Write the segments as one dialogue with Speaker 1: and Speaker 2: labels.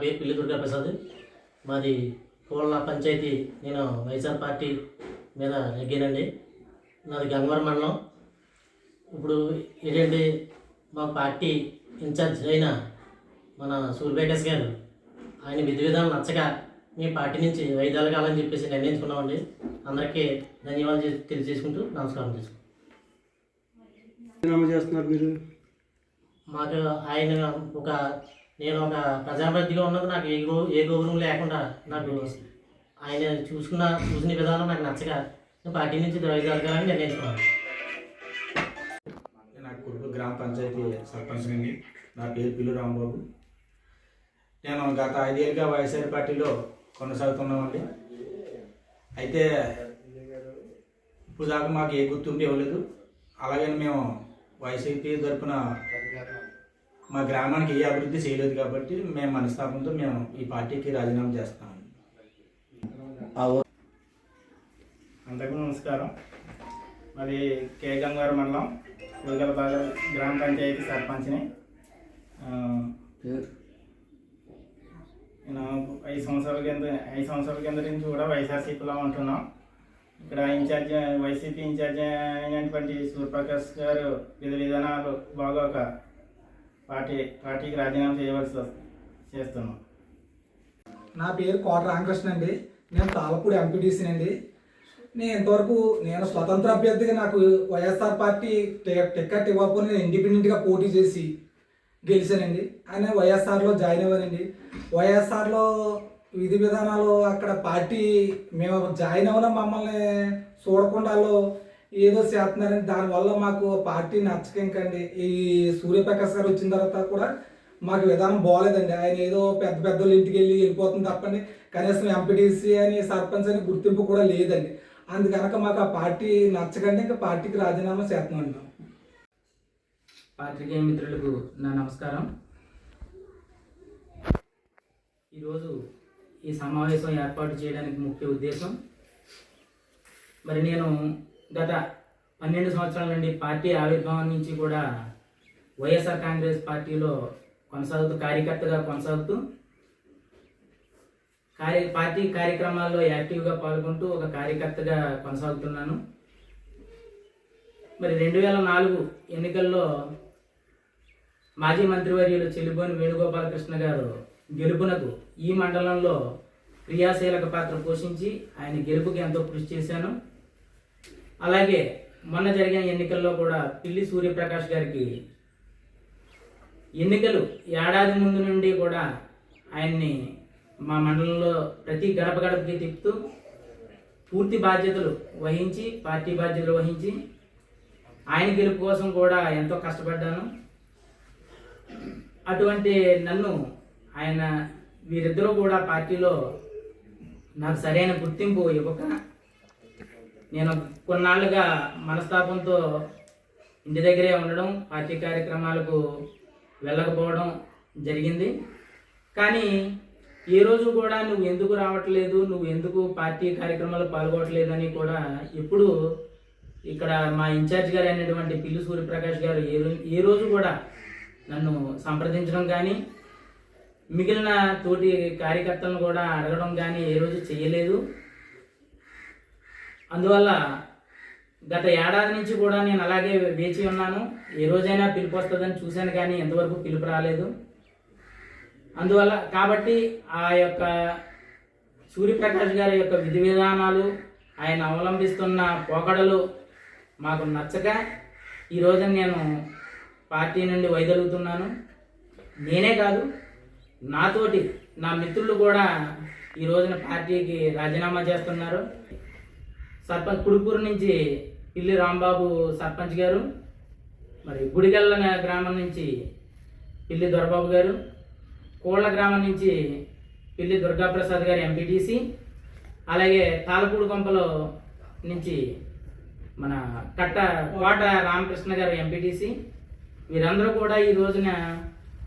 Speaker 1: పిల్లి దుర్గా ప్రసాద్. మాది కోళ్ళ పంచాయతీ. నేను వైఎస్ఆర్ పార్టీ మీద నెగ్గానండి. నాది గంగవరం మండలం. ఇప్పుడు ఏంటంటే మా పార్టీ ఇన్ఛార్జ్ అయిన మన సూర్యప్రకాష్ గారు ఆయన విధి విధానం నచ్చక మీ పార్టీ నుంచి వైద్యాలు కావాలని చెప్పేసి నిర్ణయించుకున్నామండి. అందరికీ ధన్యవాదాలు తెలియజేసుకుంటూ నమస్కారం చేసుకుంటాం
Speaker 2: చేస్తున్నారు మీరు?
Speaker 1: మాకు ఆయన ఒక నేను ఒక ప్రజాప్రతిగా ఉన్నది నాకు ఏ గౌ ఏ గౌరవం లేకుండా నాకు ఆయన చూసుకున్న చూసిన విధానం నాకు నచ్చక నేను పార్టీ నుంచి వైద్యాలని నిర్ణయించుకున్నాను.
Speaker 3: నా కొడుకు గ్రామ పంచాయతీ సర్పంచ్ అండి. నా పేరు పిల్లు రాంబాబు. నేను గత ఐదేళ్ళుగా వైఎస్ఆర్ పార్టీలో కొనసాగుతున్నామండి. అయితే ఇప్పుడు దాకా మాకు ఏ గుర్తింపు ఇవ్వలేదు. అలాగే మేము వైసీపీ తరఫున మా గ్రామానికి ఏ అభివృద్ధి చేయలేదు కాబట్టి మేము మనస్తాపంతో మేము ఈ పార్టీకి రాజీనామా చేస్తామండి
Speaker 4: అందరికీ నమస్కారం. మరి కే. గంగారు మండలం ఉదగలబాగ గ్రామ పంచాయతీ సర్పంచ్ని. ఆ, నేను ఐదు సంవత్సరాల కింద ఐదు సంవత్సరాల కింద నుంచి కూడా వైఎస్ఆర్సీపీలో ఉంటున్నాం. ఇక్కడ ఇన్ఛార్జ్ వైసీపీ ఇన్ఛార్జ్ అయినటువంటి సూర్యప్రకాష్ గారు విధి విధానాలు బాగోక పార్టీ పార్టీకి రాజీనామా చేయవలసి వస్- చేస్తున్నాం.
Speaker 5: నా పేరు కోట రామకృష్ణ అండి. నేను తాలపూడి ఎంపీటీసీ అండి నేను ఇంతవరకు నేను స్వతంత్ర అభ్యర్థిగా నాకు వైఎస్ఆర్ పార్టీ టికెట్ ఇవ్వకపోతే నేను ఇండిపెండెంట్గా పోటీ చేసి గెలిచానండి. ఆయన వైఎస్ఆర్లో జాయిన్ అవ్వానండి. వైఎస్ఆర్లో విధి విధానాలు అక్కడ పార్టీ మేము జాయిన్ అవ్వడం మమ్మల్ని చూడకుండా ఏదో చేస్తున్నారని దానివల్ల మాకు పార్టీ నచ్చకంకండి ఈ సూర్యప్రకాష్ గారు వచ్చిన తర్వాత కూడా మాకు విధానం బాగోలేదండి ఆయన ఏదో పెద్ద పెద్దోళ్ళ ఇంటికి వెళ్ళి వెళ్ళిపోతుంది తప్పండి. కనీసం ఎంపీటీసీ అని సర్పంచ్ అని గుర్తింపు కూడా లేదండి. అందుకనక మాకు ఆ పార్టీ నచ్చకండి ఇంకా పార్టీకి రాజీనామా చేస్తున్నాం మేము.
Speaker 6: పాత్రికేయ మిత్రులకు నా నమస్కారం. ఈరోజు ఈ సమావేశం ఏర్పాటు చేయడానికి ముఖ్య ఉద్దేశం మరి నేను గత పన్నెండు సంవత్సరాల నుండి పార్టీ ఆవిర్భావం నుంచి కూడా వైఎస్ఆర్ కాంగ్రెస్ పార్టీలో కొనసాగుతూ కార్యకర్తగా కొనసాగుతూ కార్య పార్టీ కార్యక్రమాల్లో యాక్టివ్గా పాల్గొంటూ ఒక కార్యకర్తగా కొనసాగుతున్నాను. మరి రెండు వేల నాలుగు ఎన్నికల్లో మాజీ మంత్రివర్యులు చెల్లిబోని వేణుగోపాలకృష్ణ గారు గెలుపునకు ఈ మండలంలో క్రియాశీలక పాత్ర పోషించి ఆయన గెలుపుకి ఎంతో కృషి చేశాను. అలాగే మొన్న జరిగిన ఎన్నికల్లో కూడా పిల్లి సూర్యప్రకాష్ గారికి ఎన్నికలు ఏడాది ముందు నుండి కూడా ఆయన్ని మా మండలంలో ప్రతి గడప గడపకి తిప్పుతూ పూర్తి బాధ్యతలు వహించి పార్టీ బాధ్యతలు వహించి ఆయన గెలుపు కోసం కూడా ఎంతో కష్టపడ్డాను. అటువంటి నన్ను ఆయన వీరిద్దరూ కూడా పార్టీలో నాకు సరైన గుర్తింపు ఇవ్వక నేను కొన్నాళ్ళుగా మనస్తాపంతో ఇంటి దగ్గరే ఉండడం పార్టీ కార్యక్రమాలకు వెళ్ళకపోవడం జరిగింది. కానీ ఏ రోజు కూడా నువ్వు ఎందుకు రావట్లేదు నువ్వు ఎందుకు పార్టీ కార్యక్రమాలు పాల్గొనట్లేదని కూడా ఎప్పుడు ఇక్కడ మా ఇన్ఛార్జ్ గారు అయినటువంటి పిల్లి సూర్యప్రకాష్ గారు ఏ రోజు ఏ రోజు కూడా నన్ను సంప్రదించడం కానీ మిగిలిన తోటి కార్యకర్తలను కూడా అడగడం కానీ ఏ రోజు చేయలేదు. అందువల్ల గత ఏడాది నుంచి కూడా నేను అలాగే వేచి ఉన్నాను. ఏ రోజైనా పిలుపు వస్తుందని చూశాను కానీ ఎంతవరకు పిలుపు రాలేదు. అందువల్ల కాబట్టి ఆ యొక్క సూర్యప్రకాష్ గారి యొక్క విధి విధానాలు ఆయన అవలంబిస్తున్న పోకడలు మాకు నచ్చక ఈ రోజున నేను పార్టీ నుండి వైదొలుగుతున్నాను. నేనే కాదు నాతోటి నా మిత్రులు కూడా ఈ రోజున పార్టీకి రాజీనామా చేస్తున్నారు. సర్పంచ్ కుడుపూరు నుంచి పిల్లి రాంబాబు సర్పంచ్ గారు మరి గుడిగల్ల గ్రామం నుంచి పిల్లి దొరబాబు గారు కోళ్ళ గ్రామం నుంచి పిల్లి దుర్గాప్రసాద్ గారు ఎంపీటీసీ అలాగే తాలపూడి కొంపలో నుంచి మన కట్ట కోట రామకృష్ణ గారు ఎంపీటీసీ వీరందరూ కూడా ఈ రోజున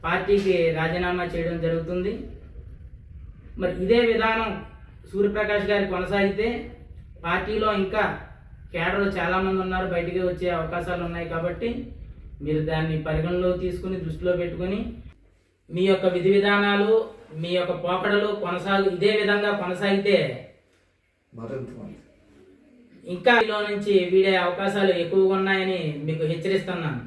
Speaker 6: పార్టీకి రాజీనామా చేయడం జరుగుతుంది. మరి ఇదే విధానం సూర్యప్రకాష్ గారి కొనసాగితే పార్టీలో ఇంకా కేడర్ చాలామంది ఉన్నారు. బయటికి వచ్చే అవకాశాలు ఉన్నాయి కాబట్టి మీరు దాన్ని పరిగణలోకి తీసుకుని దృష్టిలో పెట్టుకుని మీ యొక్క విధి విధానాలు మీ యొక్క పోకడలు కొనసాగు ఇదే విధంగా కొనసాగితే ఇంకా ఇందులో నుంచి వీడే అవకాశాలు ఎక్కువగా ఉన్నాయని మీకు హెచ్చరిస్తున్నాను.